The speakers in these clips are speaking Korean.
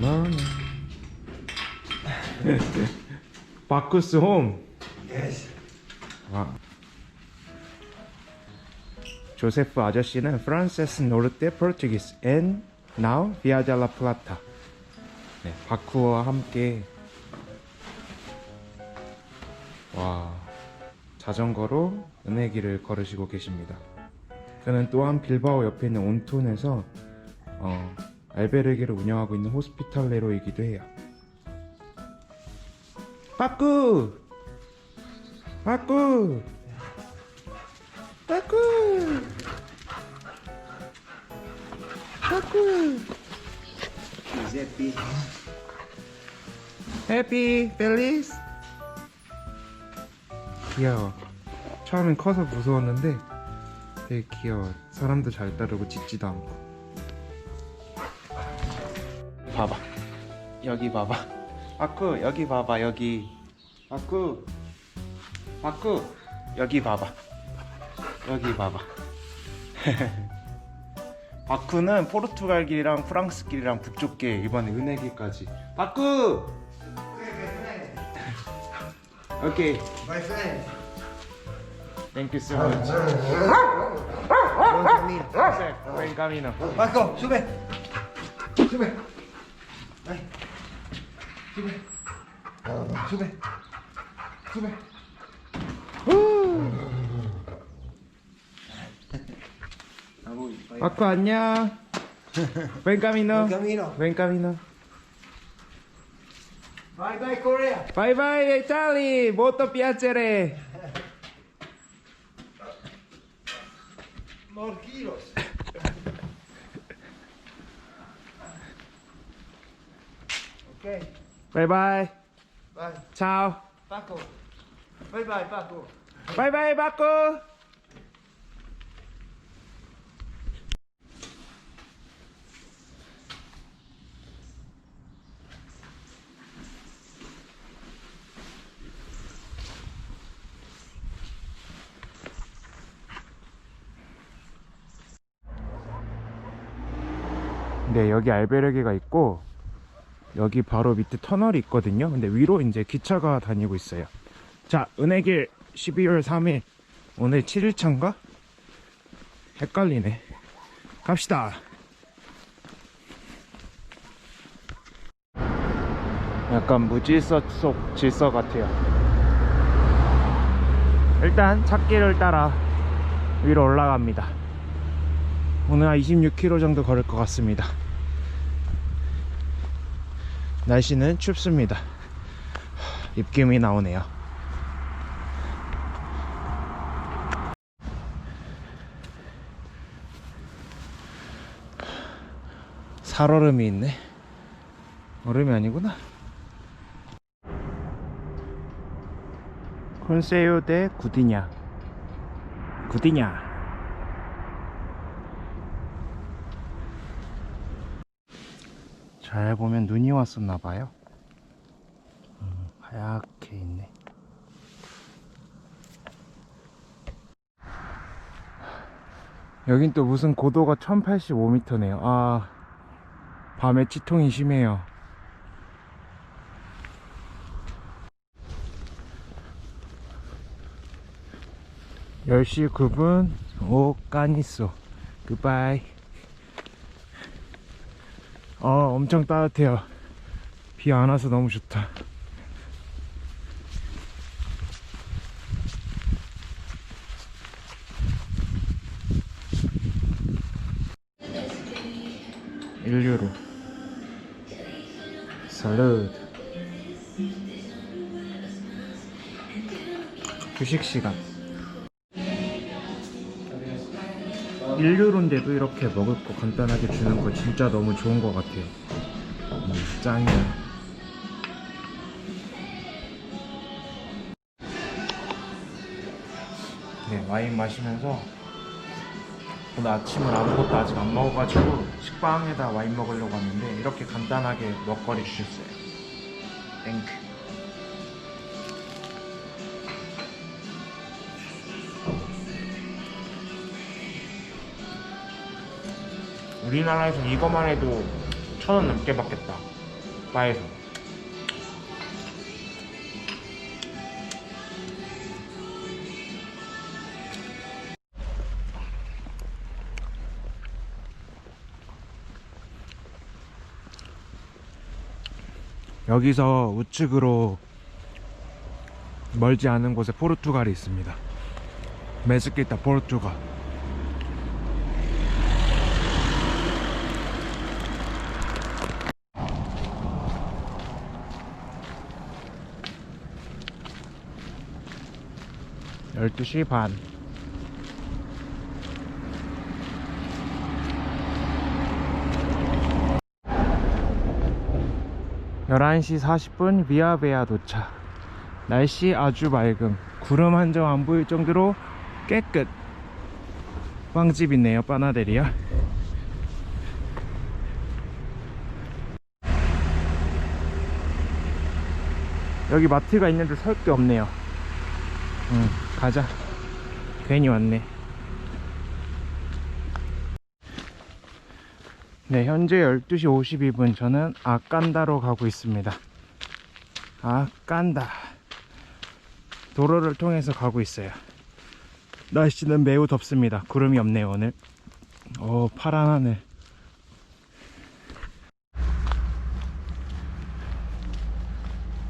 나나나. 바쿠스 홈. Yes. 와. 조세프 아저씨는 프란세스 노르테 포르투기스 and now 비아자 라 플라타. 네, 바쿠와 함께 와 자전거로 은혜길을 걸으시고 계십니다. 그는 또한 빌바오 옆에 있는 온톤에서 어, 알베르게를 운영하고 있는 호스피탈레로이기도 해요. 바쿠! 바쿠! 바쿠! Giuseppe. 해피 펠리스 귀여워 처음엔 커서 무서웠는데 되게 귀여워 사람도 잘 따르고 짖지도 않고 봐봐. 여기 봐봐. 바쿠 여기 봐봐 여기. 바쿠 바쿠 여기 봐봐. 여기 봐봐. 바쿠는 포르투갈 길이랑 프랑스 길이랑 북쪽 길 이번에 은혜 길까지. 바쿠 오케이. My friend. 땡큐 so much. Buon cammino. buen camino Marco, sube. Sube. A voi. vai. 바쿠 안녕 cammino. buen camino vai, Corea. bye bye Italy molto piacere Morkilos. Bye bye vai. ciao Paco. Bye bye, Paco. bye bye 바쿠 네, 여기 알베르게가 있고 여기 바로 밑에 터널이 있거든요. 근데 위로 이제 기차가 다니고 있어요. 자, 은혜길 12월 3일 오늘 7일차인가? 헷갈리네. 갑시다. 약간 무질서 속 질서 같아요. 일단 찾기를 따라 위로 올라갑니다. 오늘 한 26km 정도 걸을 것 같습니다. 날씨는 춥습니다. 입김이 나오네요. 살얼음이 있네. 얼음이 아니구나. 콘세요 대 구디냐. 구디냐. 잘 보면 눈이 왔었나 봐요. 음, 하얗게 있네. 여긴 또 무슨 고도가 1085m네요. 아, 밤에 치통이 심해요. 열시 9분 오 까니쏘 굿바이 어 엄청 따뜻해요. 비 안 와서 너무 좋다. 일유로. 살루드 휴식 시간 1유로인데도 이렇게 먹을 거 간단하게 주는 거 진짜 너무 좋은 것 같아요. 음, 짱이야. 네, 와인 마시면서 오늘 아침을 아무것도 아직 안 먹어가지고 식빵에다 와인 먹으려고 왔는데 이렇게 간단하게 먹거리 주셨어요. 땡큐. 우리나라에서 이거만 해도 천 원 넘게 받겠다. 바에서 여기서 우측으로 멀지 않은 곳에 포르투갈이 있습니다. 메스키타 포르투갈. 열두 시 반. 열한 시 사십 분 비아베아 도착. 날씨 아주 맑음. 구름 한 점 안 보일 정도로 깨끗. 빵집 있네요, 빠나데리아. 여기 마트가 있는데 살 게 없네요. 응, 가자. 괜히 왔네. 네, 현재 12시 52분. 저는 아깐다로 가고 있습니다. 아깐다. 도로를 통해서 가고 있어요. 날씨는 매우 덥습니다. 구름이 없네요, 오늘. 오, 파란 하늘.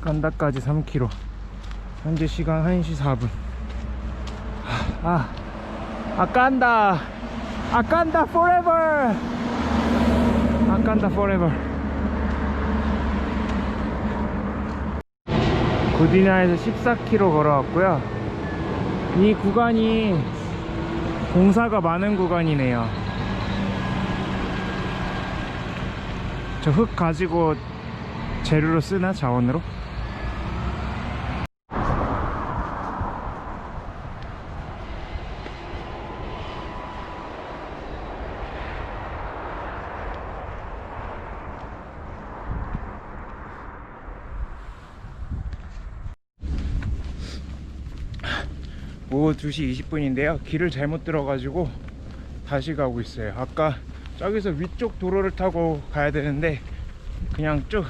깐다까지 3km. 현재 시간 1시 4분. 아, 아 깐다. 아 깐다 forever. 아 깐다 forever. 구디나에서 14km 걸어왔고요. 이 구간이 공사가 많은 구간이네요. 저 흙 가지고 재료로 쓰나 자원으로? 오후 2시 20분인데요. 길을 잘못 들어가지고 다시 가고 있어요. 아까 저기서 위쪽 도로를 타고 가야 되는데 그냥 쭉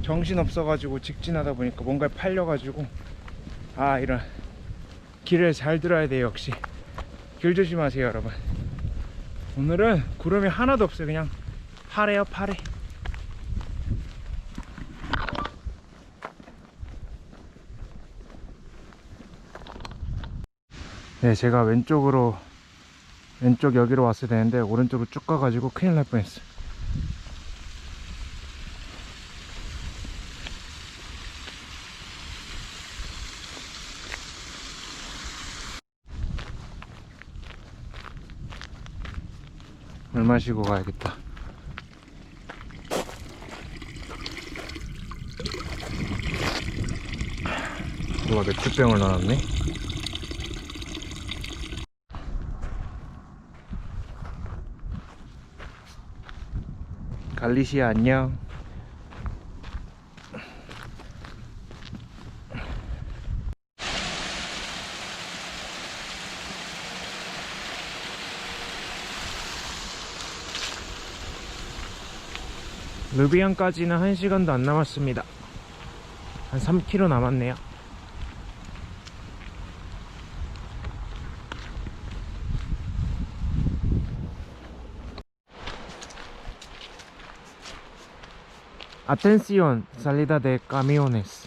정신 없어가지고 직진하다 보니까 뭔가 팔려가지고 아 이런 길을 잘 들어야 돼요 역시 길 조심하세요 여러분 오늘은 구름이 하나도 없어요 그냥 파래요 파래 네 제가 왼쪽으로 왼쪽 여기로 왔어야 되는데 오른쪽으로 쭉 가가지고 큰일 날 뻔했어 물 마시고 가야겠다. 누가 맥주병을 넣어놨네 갈리시아 안녕. 르비안까지는 1시간도 안 남았습니다. 한 3km 남았네요 Atención, salida de camiones.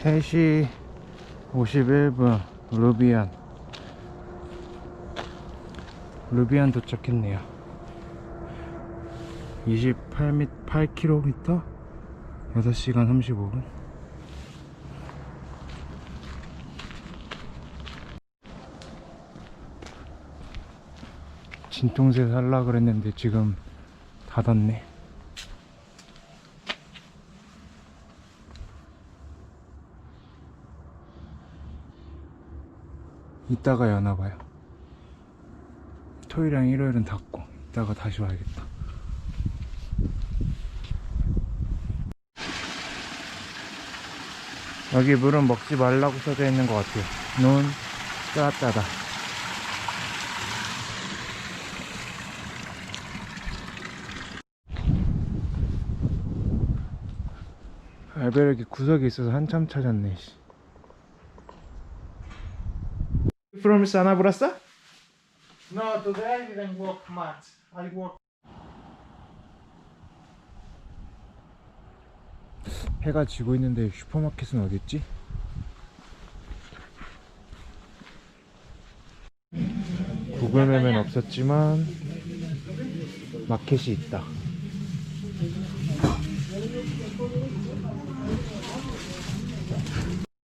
세시 51분 루비안. 루비안 도착했네요. 28m 8km 6시간 35분. 진통제 살라 그랬는데 지금 닫았네 이따가 여나봐요. 토요일이랑 일요일은 닫고 이따가 다시 와야겠다. 여기 물은 먹지 말라고 써져 있는 것 같아요. 논 따따다. 알베르기 구석에 있어서 한참 찾았네. 씨. From Santa Brasa? No, today I didn't walk much. I walked. 해가 지고 있는데 슈퍼마켓은 어딨지? 구글맵엔 없었지만 마켓이 있다.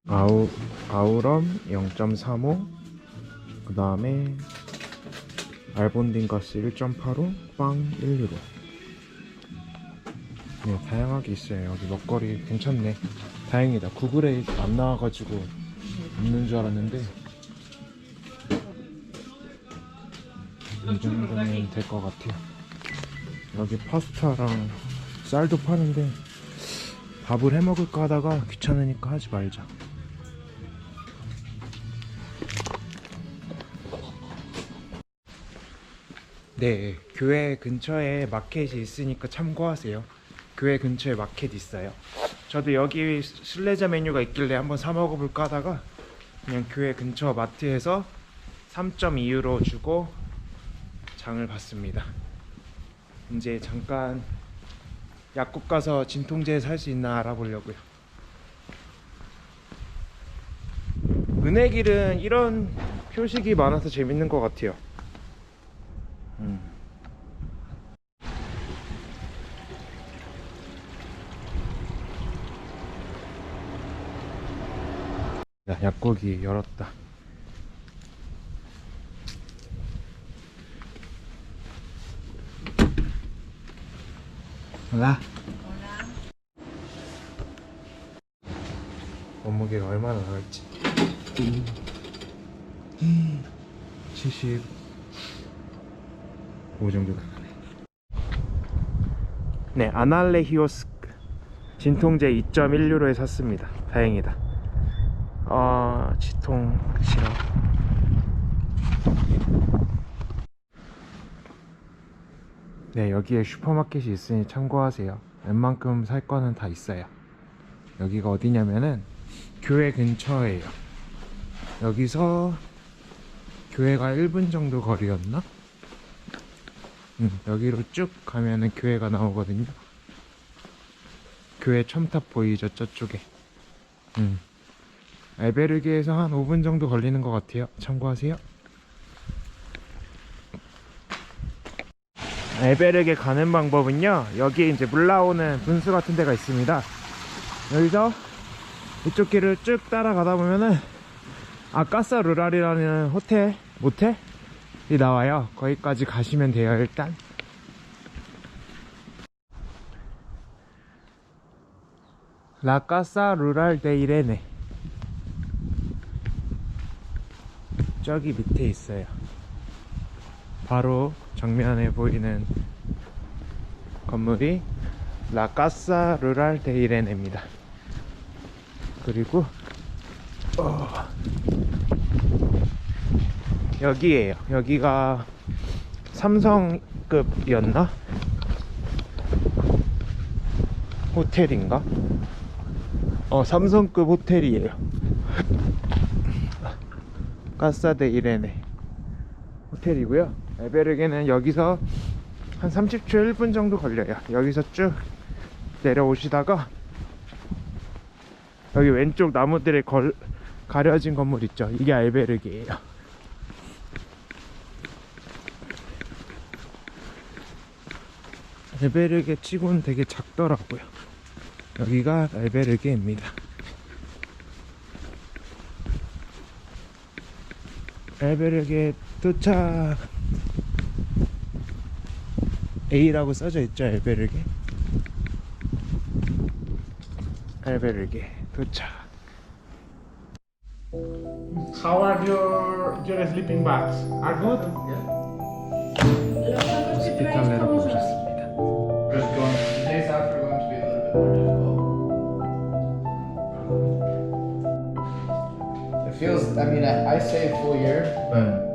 아우 아우럼 0.35, 그 다음에 알본딘 가스 1.85, 빵 1유로. 네, 다양하게 있어요. 여기 먹거리 괜찮네. 다행이다. 구글에 안 나와가지고 없는 줄 알았는데 이 정도면 될 것 같아요. 여기 파스타랑 쌀도 파는데 밥을 해 먹을까 하다가 귀찮으니까 하지 말자. 네, 교회 근처에 마켓이 있으니까 참고하세요. 교회 근처에 마켓 있어요. 저도 여기 순례자 메뉴가 있길래 한번 사 먹어볼까 하다가 그냥 교회 근처 마트에서 3.2유로 주고 장을 봤습니다. 이제 잠깐 약국 가서 진통제 살 수 있나 알아보려고요. 은혜길은 이런 표식이 많아서 재밌는 것 같아요. 야, 약국이 열었다. 올라. 몸무게가 얼마나 나갈지. 70. 5 정도 나가네. 네, 아날레 히오스크 진통제 2.1유로에 샀습니다. 다행이다. 아, 치통 싫어. 네, 여기에 슈퍼마켓이 있으니 참고하세요. 웬만큼 살 거는 다 있어요. 여기가 어디냐면은 교회 근처예요. 여기서 교회가 1분 정도 거리였나? 응, 여기로 쭉 가면은 교회가 나오거든요. 교회 첨탑 보이죠, 저쪽에. 응. 알베르게에서 한 5분 정도 걸리는 것 같아요. 참고하세요. 알베르게 가는 방법은요. 여기 이제 물 나오는 분수 같은 데가 있습니다. 여기서 이쪽 길을 쭉 따라가다 보면은 아까사 루랄이라는 호텔, 모텔이 나와요. 거기까지 가시면 돼요, 일단. 라카사 루랄 데 이레네. 저기 밑에 있어요. 바로 정면에 보이는 건물이 라카사 루랄 데 이레네입니다. 그리고 어, 여기에요. 여기가 삼성급이었나? 호텔인가? 어, 삼성급 호텔이에요. 까사데 이레네 호텔이고요. 에베르게는 여기서 한 30초 1분 정도 걸려요. 여기서 쭉 내려오시다가 여기 왼쪽 나무들에 걸, 가려진 건물 있죠. 이게 알베르게예요. 알베르게 치고는 되게 작더라고요. 여기가 알베르게입니다. 알베르게 도착. A라고 써져 있죠, 알베르게. 알베르게 도착. How are your your sleeping bags? Are good? 호 I say a full year, but